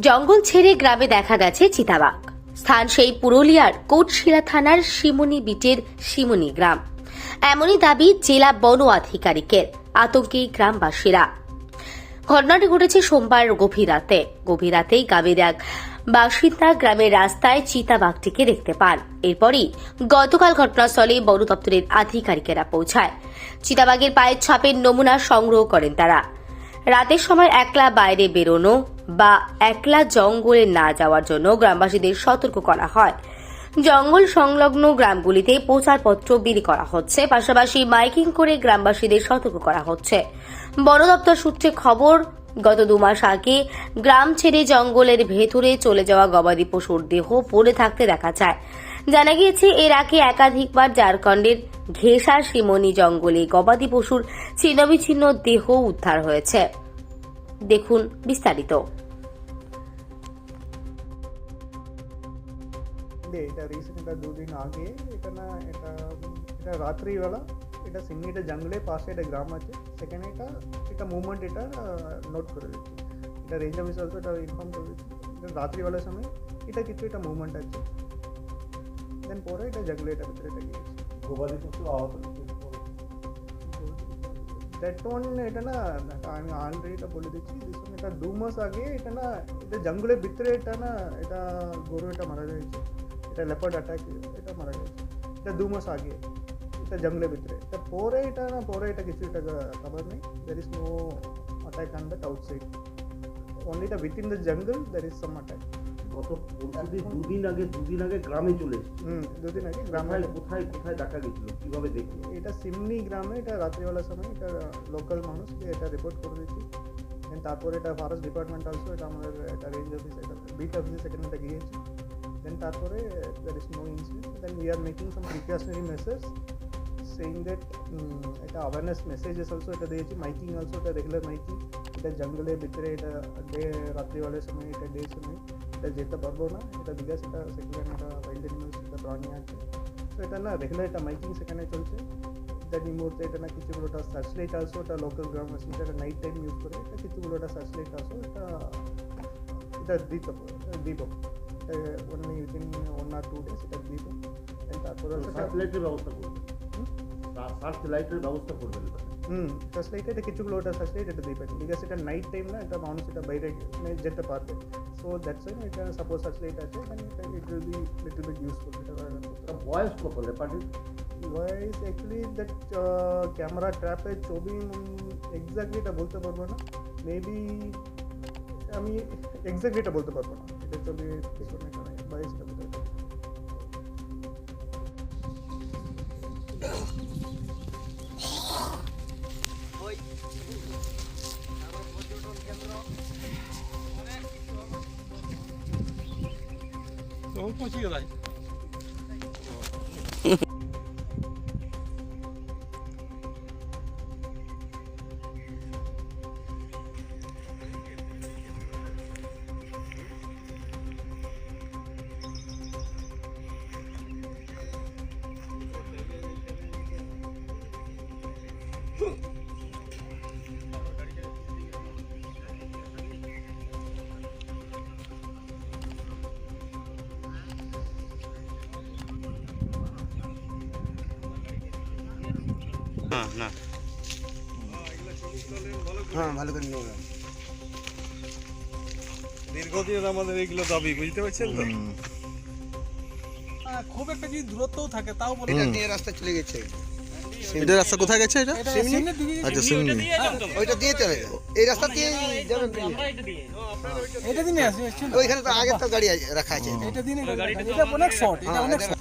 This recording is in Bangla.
জঙ্গল ছেড়ে গ্রামে দেখা গেছে চিতাবাঘ। স্থান সেই পুরুলিয়ার কোটশিলা থানার শিমুনি বিটের শিমুনি গ্রাম। এমনই দাবি জেলা বন আধিকারিকের, আতঙ্কে গ্রামবাসীরা। ঘটনাটি ঘটেছে সোমবার গভীর রাতে। গভীর রাতেই গ্রামের এক বাসিন্দা গ্রামের রাস্তায় চিতাবাঘটিকে দেখতে পান। এরপরই গতকাল ঘটনাস্থলে বন দপ্তরের আধিকারিকেরা পৌঁছায়। চিতাবাঘের পায়ের ছাপের নমুনা সংগ্রহ করেন তারা। রাতের সময় একলা বাইরে বেরোনো বা একলা জঙ্গলে না যাওয়ার জন্য গ্রামবাসীদের সতর্ক করা হয়। জঙ্গল সংলগ্ন গ্রামগুলিতে প্রচারপত্র বিলি করা হচ্ছে। পাশাপাশি মাইকিং করে গ্রামবাসীদের সতর্ক করা হচ্ছে। বন দপ্তর সূত্রে খবর, গত দু মাস আগে গ্রাম ছেড়ে জঙ্গলের ভেতরে চলে যাওয়া গবাদি পশুর দেহ পড়ে থাকতে দেখা যায়। জানা গিয়েছে, এর আগে একাধিকবার ঝাড়খণ্ডের ঘেষা, শিমনি জঙ্গলে গবাদি পশুর ছিন্নবিচ্ছিন্ন দেহ উদ্ধার হয়েছে। দেখুন বিস্তারিত। এটা রিসেন্টটা দুদিন আগে এটা না এটা এটা রাত্রিবেলা এটা সিমনিটা জঙ্গলের পাশে একটা গ্রাম আছে সেখানে এটা এটা মুভমেন্ট এটা নোট করে দিচ্ছি। এটা রেঞ্জ অফিস অলসো এটা ইনফর্ম করে দিচ্ছি। এটা রাত্রিবেলার সময় এটা কিছু এটা মুভমেন্ট আছে। দেন পরে এটা জঙ্গলে এটা ভিতরে এটা গিয়েছে গবাদি পশু আহত this one এটা দু মাস আগে এটা না এটা জঙ্গলের ভিতরে এটা না এটা গরু এটা মারা গেছে এটা লেপার্ড অ্যাটাক এটা মারা গেছে এটা দু মাস আগে এটা জঙ্গলের ভিতরে এটা পরে এটা না পরে এটা কিছু এটা খবর নেই দের ইজ নো গত পরশুদিন দুদিন আগে দুদিন আগে গ্রামে চলে এসেছে। হুম দুদিন আগে গ্রামে কোথায় কোথায় দেখা গেছিল? কীভাবে দেখল? এটা সিমনি গ্রামে এটা রাত্রিবেলার সময় এটা লোকাল মানুষ এটা রিপোর্ট করে দিচ্ছি দেন তারপরে এটা ফরেস্ট ডিপার্টমেন্ট অলসো এটা আমাদের এটা রেঞ্জ অফিস এটা বিট অফিসে সেখানে এটা গিয়েছে। দেন তারপরে there is no incident then we are making some precautionary message saying that এটা অ্যাওয়ারনেস মেসেজেস অলসো এটা দিয়েছি। মাইকিং অলসো এটা রেগুলার মাইকিং এটা জঙ্গলের ভিতরে এটা ডে রাত্রিবেলার সময় এটা ডে সময়। এটা যেতে পারব না এটা সেখানে এটা ওয়াইল্ড অ্যানিমালস এটা প্রাণী আছে। তো এটা না রেগুলার এটা মাইকিং সেখানে চলছে। দেন এই মুহূর্তে এটা না কিছুগুলোটা সার্চ লাইট আসো এটা লোকাল গ্রামবাসী এটা নাইট টাইম ইউজ করে এটা কিছুগুলোটা সার্চ লাইট আসো এটা এটা দিতে দিব অনলি উইদিন ওয়ান আর টু ডেজ এটা দিব। তারপরে সার্চ লাইটের ব্যবস্থা করবে? সার্চ লাইটের ব্যবস্থা এখানে। হুম সার্চ লাইট এটা কিছুগুলোটা সার্চ লাইট এটা দিবেন। বিকজ এটা নাইট টাইম না এটা মানুষ এটা বাইরে মানে যেতে পারবে। সো দ্যাটস ওয়াই এটা সাপোজ সার্চ লাইট আছে দেন এটা it will be little bit useful এটা এটা বয়স কত লেপার্ডের ওয়াইজ অ্যাকচুয়ালি দ্যাট ক্যামেরা ট্র্যাপে ছবি এক্স্যাক্টলি এটা বলতে পারব না মেবি আমি এক্স্যাক্টলি এটা বলতে পারব না এটা ছবি পিছনে এটা নাই বয়সটা বলতে পারব না। ও হ্যাঁ ভালো করে নিয়ে দীর্ঘদিন আমাদের এইগুলো দাবি বুঝতে পারছেন তো? হ্যাঁ, খুব একটা যদি দূরত্বও থাকে তাও বলে এটা দিয়ে রাস্তা চলে গেছে। এটা রাস্তা কোথায় গেছে এটা? আচ্ছা সিমনি। ওইটা দিয়ে চলে এই রাস্তা দিয়ে যাবেন এটা ওইখানে তো আগে তো গাড়ি রাখা আছে। এটা দিনে এটা অনেক শর্ট এটা হ্যাঁ, অনেক এটা